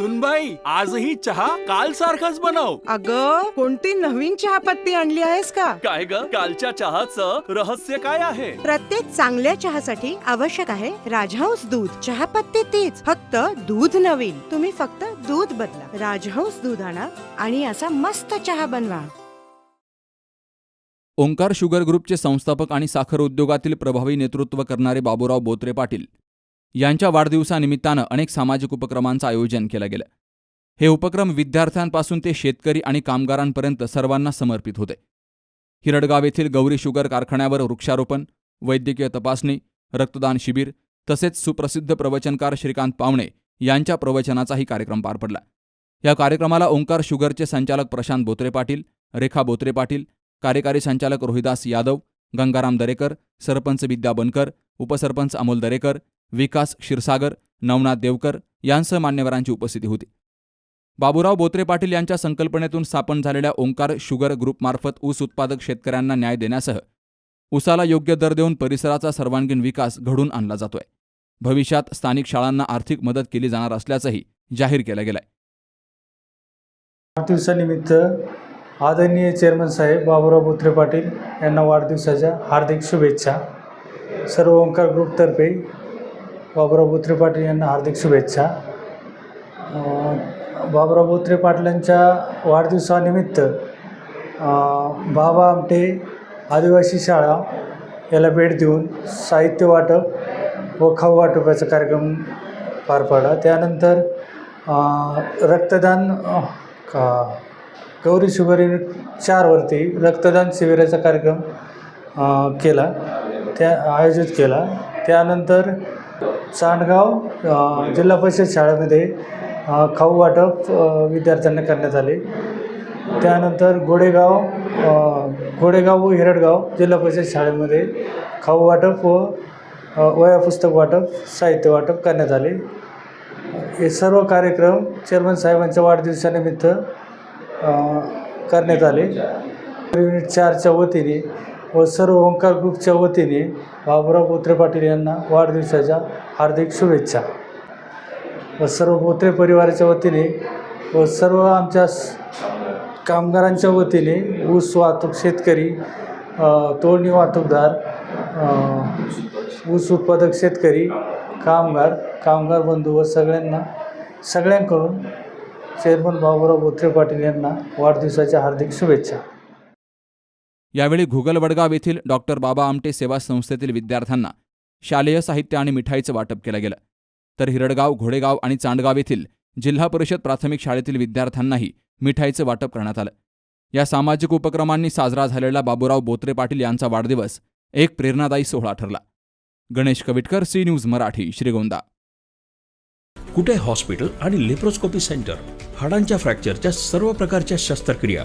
सुनबाई आजही चहा काल सारखाच बनव. अग कोणती नवीन चहापत्ती आणली आहेस का? काय ग? कालच्या चहाचं रहस्य काय आहे? प्रत्येक चांगल्या चहासाठी आवश्यक आहे राजहंस दूध. चहापत्ती तीच फक्त दूध नवीन. तुम्ही फक्त दूध बदला. राजहंस दूध आणा आणि असा मस्त चहा बनवा. ओंकार शुगर ग्रुपचे संस्थापक आणि साखर उद्योगातील प्रभावी नेतृत्व करणारे बाबूराव बोत्रे पाटील. यांच्या वाढदिवसानिमित्तानं अनेक सामाजिक उपक्रमांचं आयोजन केलं गेलं. हे उपक्रम विद्यार्थ्यांपासून ते शेतकरी आणि कामगारांपर्यंत सर्वांना समर्पित होते. हिरडगाव येथील गौरी शुगर कारखान्यावर वृक्षारोपण वैद्यकीय तपासणी रक्तदान शिबिर तसेच सुप्रसिद्ध प्रवचनकार श्रीकांत पावणे यांच्या प्रवचनाचाही कार्यक्रम पार पडला. या कार्यक्रमाला ओंकार शुगरचे संचालक प्रशांत बोत्रे पाटील रेखा बोत्रे पाटील कार्यकारी संचालक रोहिदास यादव गंगाराम दरेकर सरपंच विद्या बनकर उपसरपंच अमोल दरेकर विकास क्षीरसागर नवनाथ देवकर यांसह मान्यवरांची उपस्थिती होती. बाबूराव बोत्रे पाटील यांच्या संकल्पनेतून स्थापन झालेल्या ओंकार शुगर ग्रुपमार्फत ऊस उत्पादक शेतकऱ्यांना न्याय देण्यासह ऊसाला योग्य दर देऊन परिसराचा सर्वांगीण विकास घडून आणला जातोय. भविष्यात स्थानिक शाळांना आर्थिक मदत केली जाणार असल्याचंही जाहीर केलं गेलंय. वाढदिवसानिमित्त आदरणीय चेअरमन साहेब बाबुराव बोत्रे पाटील यांना वाढदिवसाच्या हार्दिक शुभेच्छा. सर्व ओंकार ग्रुपतर्फे बाबुराव बोत्रे पाटील यांना हार्दिक शुभेच्छा. अं, बाबुराव बोत्रे पाटलांच्या वाढदिवसानिमित्त बाबा आमटे आदिवासी शाळा याला भेट देऊन साहित्य वाटप व खाऊ वाटपाचा कार्यक्रम पार पाडला. त्यानंतर रक्तदान का गौरी शुभरी चारवरती रक्तदान शिबिराचा कार्यक्रम केला त्या आयोजित केला. त्यानंतर चांडगाव जिल्हा परिषद शाळेमध्ये खाऊ वाटप विद्यार्थ्यांना करण्यात आले. त्यानंतर गोडेगाव गोडेगाव व हिरडगाव जिल्हा परिषद शाळेमध्ये खाऊ वाटप व वया पुस्तक वाटप साहित्य वाटप करण्यात आले. हे सर्व कार्यक्रम चेअरमन साहेबांच्या वाढदिवसानिमित्त करण्यात आले. युनिट चारच्या वतीने व सर्व ओंकार ग्रुपच्या वतीने बाबुराव बोत्रे पाटील यांना वाढदिवसाच्या हार्दिक शुभेच्छा. व सर्व बोत्रे परिवाराच्या वतीने व सर्व आमच्या कामगारांच्या वतीने ऊस वाहतूक शेतकरी तोडणी वाहतूकदार ऊस उत्पादक शेतकरी कामगार कामगार बंधू व सगळ्यांना सगळ्यांकडून चेअरमन बाबुराव बोत्रे पाटील यांना वाढदिवसाच्या हार्दिक शुभेच्छा. यावेळी घुगल वडगाव येथील डॉक्टर बाबा आमटे सेवा संस्थेतील विद्यार्थ्यांना शालेय साहित्य आणि मिठाईचं वाटप केलं गेलं. तर हिरडगाव घोडेगाव आणि चांडगाव येथील जिल्हा परिषद प्राथमिक शाळेतील विद्यार्थ्यांनाही मिठाईचं वाटप करण्यात आलं. या सामाजिक उपक्रमांनी साजरा झालेला बाबूराव बोत्रे पाटील यांचा वाढदिवस एक प्रेरणादायी सोहळा ठरला. Ganesh Kavitkar C news Marathi Shrigonda. Kute hospital आणि लेप्रोस्कोपी सेंटर? हाडांच्या फ्रॅक्चरच्या सर्व प्रकारच्या शस्त्रक्रिया.